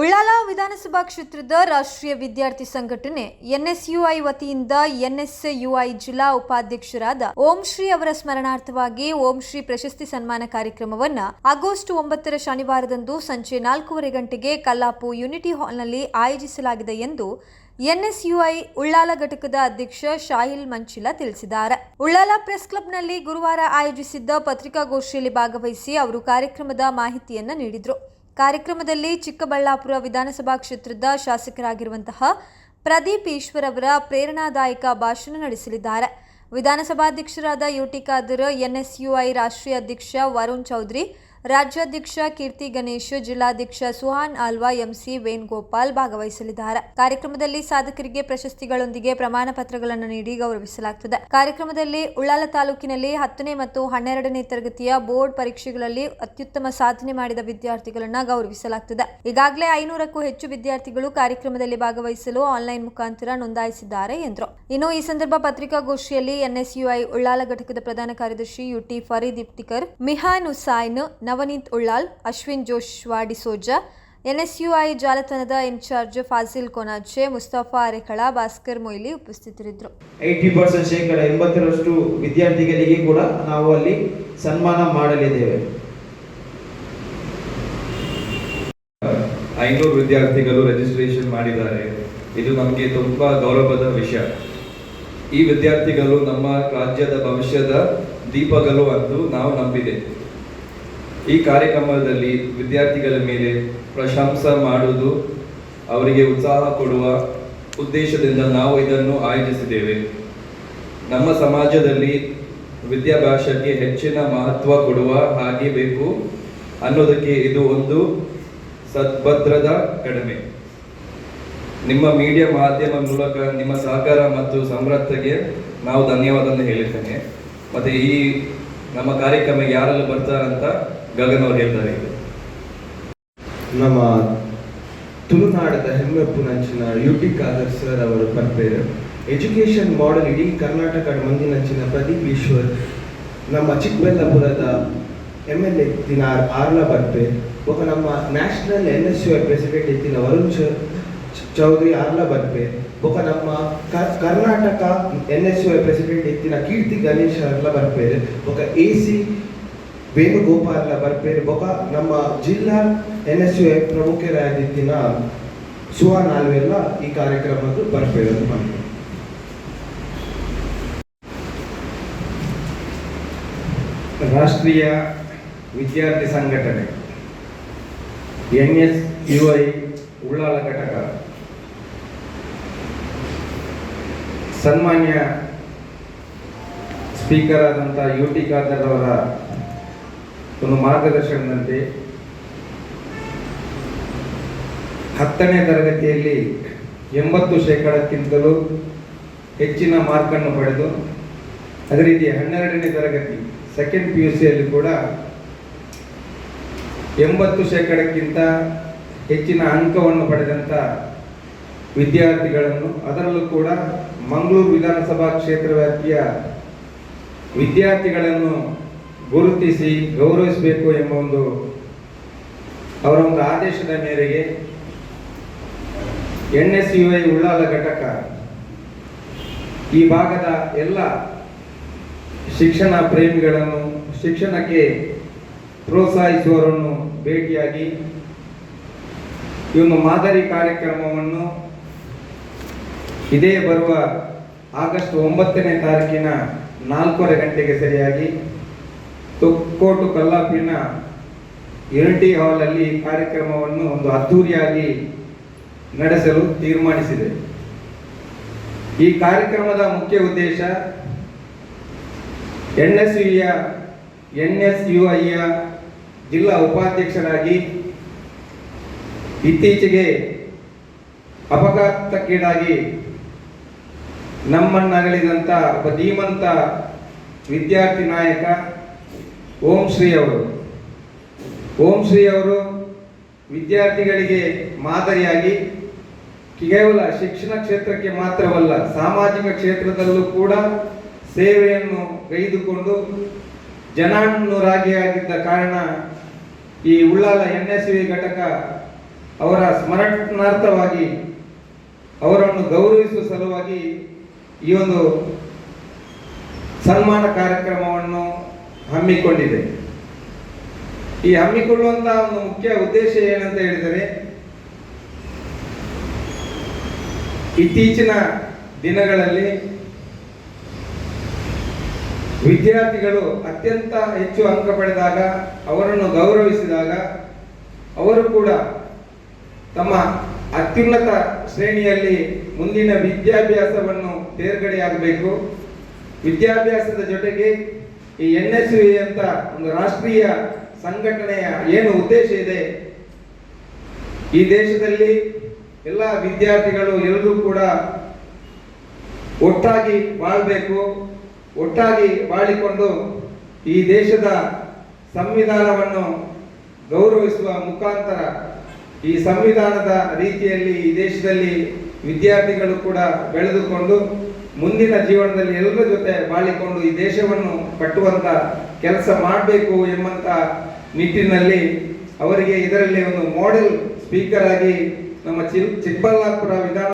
ಉಳ್ಳಾಲ ವಿಧಾನಸಭಾ ಕ್ಷೇತ್ರದ ರಾಷ್ಟ್ರೀಯ ವಿದ್ಯಾರ್ಥಿ ಸಂಘಟನೆ ಎನ್ಎಸ್ಯುಐ ವತಿಯಿಂದ ಎನ್ಎಸ್ಯುಐ ಜಿಲ್ಲಾ ಉಪಾಧ್ಯಕ್ಷರಾದ ಓಂ ಶ್ರೀ ಅವರ ಸ್ಮರಣಾರ್ಥವಾಗಿ ಓಂ ಶ್ರೀ ಪ್ರಶಸ್ತಿ ಸನ್ಮಾನ ಕಾರ್ಯಕ್ರಮವನ್ನು ಆಗಸ್ಟ್ ಒಂಬತ್ತರ ಶನಿವಾರದಂದು ಸಂಜೆ ನಾಲ್ಕೂವರೆ ಗಂಟೆಗೆ ಕಲ್ಲಾಪು ಯುನಿಟಿ ಹಾಲ್ನಲ್ಲಿ ಆಯೋಜಿಸಲಾಗಿದೆ ಎಂದು ಎನ್ಎಸ್ಯುಐ ಉಳ್ಳಾಲ ಘಟಕದ ಅಧ್ಯಕ್ಷ ಶಾಹಿಲ್ ಮಂಚಿಲ ತಿಳಿಸಿದ್ದಾರೆ. ಉಳ್ಳಾಲ ಪ್ರೆಸ್ ಕ್ಲಬ್ನಲ್ಲಿ ಗುರುವಾರ ಆಯೋಜಿಸಿದ್ದ ಪತ್ರಿಕಾಗೋಷ್ಠಿಯಲ್ಲಿ ಭಾಗವಹಿಸಿ ಅವರು ಕಾರ್ಯಕ್ರಮದ ಮಾಹಿತಿಯನ್ನು ನೀಡಿದರು. ಕಾರ್ಯಕ್ರಮದಲ್ಲಿ ಚಿಕ್ಕಬಳ್ಳಾಪುರ ವಿಧಾನಸಭಾ ಕ್ಷೇತ್ರದ ಶಾಸಕರಾಗಿರುವಂತಹ ಪ್ರದೀಪ್ ಈಶ್ವರ್ ಅವರ ಪ್ರೇರಣಾದಾಯಕ ಭಾಷಣ ನಡೆಸಲಿದ್ದಾರೆ. ವಿಧಾನಸಭಾಧ್ಯಕ್ಷರಾದ ಯುಟಿ ಖಾದರ್, ಎನ್ಎಸ್ಯುಐ ರಾಷ್ಟ್ರೀಯ ಅಧ್ಯಕ್ಷ ವರುಣ್ ಚೌಧರಿ ರಾಜ್ಯಾಧ್ಯಕ್ಷ ಕೀರ್ತಿ ಗಣೇಶ್, ಜಿಲ್ಲಾಧ್ಯಕ್ಷ ಸುಹಾನ್ ಆಲ್ವಾ ಎಂಸಿ ವೇಣುಗೋಪಾಲ್ ಭಾಗವಹಿಸಲಿದ್ದಾರೆ. ಕಾರ್ಯಕ್ರಮದಲ್ಲಿ ಸಾಧಕರಿಗೆ ಪ್ರಶಸ್ತಿಗಳೊಂದಿಗೆ ಪ್ರಮಾಣ ಪತ್ರಗಳನ್ನು ನೀಡಿ ಗೌರವಿಸಲಾಗುತ್ತದೆ ಕಾರ್ಯಕ್ರಮದಲ್ಲಿ ಉಳ್ಳಾಲ ತಾಲೂಕಿನಲ್ಲಿ ಹತ್ತನೇ ಮತ್ತು ಹನ್ನೆರಡನೇ ತರಗತಿಯ ಬೋರ್ಡ್ ಪರೀಕ್ಷೆಗಳಲ್ಲಿ ಅತ್ಯುತ್ತಮ ಸಾಧನೆ ಮಾಡಿದ ವಿದ್ಯಾರ್ಥಿಗಳನ್ನು ಗೌರವಿಸಲಾಗುತ್ತದೆ ಈಗಾಗಲೇ ಐನೂರಕ್ಕೂ ಹೆಚ್ಚು ವಿದ್ಯಾರ್ಥಿಗಳು ಕಾರ್ಯಕ್ರಮದಲ್ಲಿ ಭಾಗವಹಿಸಲು ಆನ್ಲೈನ್ ಮುಖಾಂತರ ನೋಂದಾಯಿಸಿದ್ದಾರೆ ಎಂದರು. ಇನ್ನು ಈ ಸಂದರ್ಭ ಪತ್ರಿಕಾಗೋಷ್ಠಿಯಲ್ಲಿ ಎನ್ಎಸ್ಯುಐ ಉಳ್ಳಾಲ ಘಟಕದ ಪ್ರಧಾನ ಕಾರ್ಯದರ್ಶಿ ಯುಟಿ ಫರೀದ್ ಇಫ್ತಿಕರ್, ಮಿಹಾನ್ ಹುಸೈನ್ ನವನೀತ್ ಉಳ್ಳಾಲ್ ಅಶ್ವಿನ್ ಜೋಶ್ ವಾಡಿಸೋಜಾ ಎನ್ಎಸ್ಯುಐ ಜಾಲತಾಣದ ಇನ್ಚಾರ್ಜ್ ಫಾಜಿಲ್ ಕೊನಾಜೆ ಮುಸ್ತಫಾ ಅರೆಕಳ ಭಾಸ್ಕರ್ ಮೊಯ್ಲಿ ಉಪಸ್ಥಿತರಿದ್ದರು. ಏಯ್ಟಿ ಪರ್ಸೆಂಟ್ ಶೇಕಡ ಎಂಬತ್ತರಷ್ಟು ವಿದ್ಯಾರ್ಥಿಗಳಿಗೆ ಕೂಡ ನಾವು ಅಲ್ಲಿ ಸನ್ಮಾನ ಮಾಡಲಿದ್ದೇವೆ. ಐನೂರು ವಿದ್ಯಾರ್ಥಿಗಳು ರಿಜಿಸ್ಟ್ರೇಷನ್ ಮಾಡಿದ್ದಾರೆ. ಇದು ನಮಗೆ ತುಂಬ ಗೌರವದ ವಿಷಯ. ಈ ವಿದ್ಯಾರ್ಥಿಗಳು ನಮ್ಮ ರಾಜ್ಯದ ಭವಿಷ್ಯದ ದೀಪಗಳು ಅಂತ ನಾವು ನಂಬಿದೆ. ಈ ಕಾರ್ಯಕ್ರಮದಲ್ಲಿ ವಿದ್ಯಾರ್ಥಿಗಳ ಮೇಲೆ ಪ್ರಶಂಸೆ ಮಾಡುವುದು ಅವರಿಗೆ ಉತ್ಸಾಹ ಕೊಡುವ ಉದ್ದೇಶದಿಂದ ನಾವು ಇದನ್ನು ಆಯೋಜಿಸಿದ್ದೇವೆ. ನಮ್ಮ ಸಮಾಜದಲ್ಲಿ ವಿದ್ಯಾಭ್ಯಾಸಕ್ಕೆ ಹೆಚ್ಚಿನ ಮಹತ್ವ ಕೊಡುವ ಹಾಗೆ ಬೇಕು ಅನ್ನೋದಕ್ಕೆ ಇದು ಒಂದು ಸದ್ಭದ್ರದ ಕಡಿಮೆ. ನಿಮ್ಮ ಮೀಡಿಯಾ ಮಾಧ್ಯಮ ಮೂಲಕ ನಿಮ್ಮ ಸಹಕಾರ ಮತ್ತು ಸಮರ್ಥಗೆ ನಾವು ಧನ್ಯವಾದ ಹೇಳಿದ್ದೇನೆ ಮತ್ತೆ ಈ ನಮ್ಮ ಕಾರ್ಯಕ್ರಮಕ್ಕೆ ಯಾರೆಲ್ಲ ಬರ್ತಾರಂತ ಗಗನ್ ಅವರು ಹೇಳ್ತಾರೆ. ನಮ್ಮ ತುಳುನಾಡದ ಹೆಮ್ಮೆಪ್ಪು ಪುನಂಚಿನ ಯು ಪಿ ಖಾದರ್ ಸರ್ ಅವರು ಬರ್ತಾರೆ. ಎಜುಕೇಷನ್ ಮಾಡೆಲ್ ಇಡೀ ಕರ್ನಾಟಕದ ಮಂದಿ ನಂಚಿನ ಪ್ರದೀಪ್ ಈಶ್ವರ್, ನಮ್ಮ ಚಿಕ್ಕಬಳ್ಳಾಪುರದ ಎಂ ಎಲ್ ಎ ದಿನ ಆರ್ಲ ಬರ್ಪೆ ಒಬ್ಬ ನಮ್ಮ national N S U president ಇತ್ತಿನ ವರುಣ್ ಚೌಧರಿ ಆರ್ಲ ಬರ್ಪೆ ಒಬ್ಬ ನಮ್ಮ Karnataka N S U president ಇತ್ತಿನ ಕೀರ್ತಿ ಗಣೇಶ್ ಅವರೆಲ್ಲ ಬರ್ಪೇರು ಒಕ ಎ ಸಿ ವೇಣುಗೋಪಾಲ ಬರ್ಪೇರು, ಬೊಕ ನಮ್ಮ ಜಿಲ್ಲಾ ಎನ್ ಎಸ್ ಯು ಪ್ರಮುಖರಾದಿತ್ತಿನ ಸುಹಾನ್ ಆಲ್ವೆಲ್ಲ ಈ ಕಾರ್ಯಕ್ರಮದ್ದು ಬರ್ಪೇರು ಅಂತ ಮಾಡ್ತಾರೆ ರಾಷ್ಟ್ರೀಯ ವಿದ್ಯಾರ್ಥಿ ಸಂಘಟನೆ N S U I Ullal ಘಟಕ. ಸನ್ಮಾನ್ಯ ಸ್ಪೀಕರ್ ಆದಂಥ ಯು ಟಿ ಖಾದರ್ ಅವರ ಒಂದು ಮಾರ್ಗದರ್ಶನದಂತೆ ಹತ್ತನೇ ತರಗತಿಯಲ್ಲಿ ಎಂಬತ್ತು ಶೇಕಡಕ್ಕಿಂತಲೂ ಹೆಚ್ಚಿನ ಮಾರ್ಕನ್ನು ಪಡೆದು, ಅದೇ ರೀತಿ ಹನ್ನೆರಡನೇ ತರಗತಿ ಸೆಕೆಂಡ್ ಪಿ ಯು ಸಿಯಲ್ಲಿ ಕೂಡ ಎಂಬತ್ತು ಶೇಕಡಕ್ಕಿಂತ ಹೆಚ್ಚಿನ ಅಂಕವನ್ನು ಪಡೆದಂಥ ವಿದ್ಯಾರ್ಥಿಗಳನ್ನು, ಅದರಲ್ಲೂ ಕೂಡ ಮಂಗಳೂರು ವಿಧಾನಸಭಾ ಕ್ಷೇತ್ರ ವ್ಯಾಪ್ತಿಯ ವಿದ್ಯಾರ್ಥಿಗಳನ್ನು ಗುರುತಿಸಿ ಗೌರವಿಸಬೇಕು ಎಂಬ ಒಂದು, ಅವರ ಒಂದು ಆದೇಶದ ಮೇರೆಗೆ N S U I Ullal ಘಟಕ ಈ ಭಾಗದ ಎಲ್ಲ ಶಿಕ್ಷಣ ಪ್ರೇಮಿಗಳನ್ನು, ಶಿಕ್ಷಣಕ್ಕೆ ಪ್ರೋತ್ಸಾಹಿಸುವವರನ್ನು ಭೇಟಿಯಾಗಿ ಈ ಒಂದು ಮಾದರಿ ಕಾರ್ಯಕ್ರಮವನ್ನು ಇದೇ ಬರುವ ಆಗಸ್ಟ್ ಒಂಬತ್ತನೇ ತಾರೀಕಿನ ನಾಲ್ಕೂವರೆ ಗಂಟೆಗೆ ಸರಿಯಾಗಿ ತೊಕ್ಕೋಟು ಕಲ್ಲಾಪಿನ ಯುನಿಟಿ ಹಾಲಲ್ಲಿ ಈ ಕಾರ್ಯಕ್ರಮವನ್ನು ಒಂದು ಅದ್ಧೂರಿಯಾಗಿ ನಡೆಸಲು ತೀರ್ಮಾನಿಸಿದೆ. ಈ ಕಾರ್ಯಕ್ರಮದ ಮುಖ್ಯ ಉದ್ದೇಶ ಎನ್ ಎಸ್ ಯುಯ ಎನ್ ಎಸ್ ಯು ಐಯ ಜಿಲ್ಲಾ ಉಪಾಧ್ಯಕ್ಷರಾಗಿ ಇತ್ತೀಚೆಗೆ ಅಪಘಾತಕ್ಕೀಡಾಗಿ ನಮ್ಮನ್ನಗಲಿದಂಥ ಒಬ್ಬ ಧೀಮಂತ ವಿದ್ಯಾರ್ಥಿ ನಾಯಕ ಓಂ ಶ್ರೀ ಅವರು. ಓಂ ಶ್ರೀ ಅವರು ವಿದ್ಯಾರ್ಥಿಗಳಿಗೆ ಮಾದರಿಯಾಗಿ ಕೇವಲ ಶಿಕ್ಷಣ ಕ್ಷೇತ್ರಕ್ಕೆ ಮಾತ್ರವಲ್ಲ, ಸಾಮಾಜಿಕ ಕ್ಷೇತ್ರದಲ್ಲೂ ಕೂಡ ಸೇವೆಯನ್ನು ಗೈದುಕೊಂಡು ಜನಾನುರಾಗಿಯಾಗಿದ್ದ ಕಾರಣ ಈ ಉಳ್ಳಾಲ ಎನ್ ಎಸ್ ವಿ ಘಟಕ ಅವರ ಸ್ಮರಣಾರ್ಥವಾಗಿ ಅವರನ್ನು ಗೌರವಿಸುವ ಸಲುವಾಗಿ ಈ ಒಂದು ಸನ್ಮಾನ ಕಾರ್ಯಕ್ರಮವನ್ನು ಹಮ್ಮಿಕೊಂಡಿದೆ. ಈ ಹಮ್ಮಿಕೊಳ್ಳುವಂತಹ ಒಂದು ಮುಖ್ಯ ಉದ್ದೇಶ ಏನಂತ ಹೇಳಿದರೆ, ಇತ್ತೀಚಿನ ದಿನಗಳಲ್ಲಿ ವಿದ್ಯಾರ್ಥಿಗಳು ಅತ್ಯಂತ ಹೆಚ್ಚು ಅಂಕ ಪಡೆದಾಗ, ಅವರನ್ನು ಗೌರವಿಸಿದಾಗ, ಅವರು ಕೂಡ ತಮ್ಮ ಅತ್ಯುನ್ನತ ಶ್ರೇಣಿಯಲ್ಲಿ ಮುಂದಿನ ವಿದ್ಯಾಭ್ಯಾಸವನ್ನು ತೇರ್ಗಡೆಯಾಗಬೇಕು. ವಿದ್ಯಾಭ್ಯಾಸದ ಜೊತೆಗೆ ಈ ಎನ್ ಎಸ್ ಯು ಅಂತ ಒಂದು ರಾಷ್ಟ್ರೀಯ ಸಂಘಟನೆಯ ಏನು ಉದ್ದೇಶ ಇದೆ? ಈ ದೇಶದಲ್ಲಿ ಎಲ್ಲ ವಿದ್ಯಾರ್ಥಿಗಳು ಎಲ್ಲರೂ ಕೂಡ ಒಟ್ಟಾಗಿ ಬಾಳ್ಬೇಕು. ಒಟ್ಟಾಗಿ ಬಾಳಿಕೊಂಡು ಈ ದೇಶದ ಸಂವಿಧಾನವನ್ನು ಗೌರವಿಸುವ ಮುಖಾಂತರ ಈ ಸಂವಿಧಾನದ ರೀತಿಯಲ್ಲಿ ಈ ದೇಶದಲ್ಲಿ ವಿದ್ಯಾರ್ಥಿಗಳು ಕೂಡ ಬೆಳೆದುಕೊಂಡು ಮುಂದಿನ ಜೀವನದಲ್ಲಿ ಎಲ್ಲರ ಜೊತೆ ಬಾಳಿಕೊಂಡು ಈ ದೇಶವನ್ನು ಕಟ್ಟುವಂತ ಕೆಲಸ ಮಾಡಬೇಕು ಎಂಬಂತ ನಿಟ್ಟಿನಲ್ಲಿ ಅವರಿಗೆ ಇದರಲ್ಲಿ ಒಂದು ಮಾಡೆಲ್ ಸ್ಪೀಕರ್ ಆಗಿ ನಮ್ಮ ಚಿಕ್ಕಬಳ್ಳಾಪುರ ವಿಧಾನ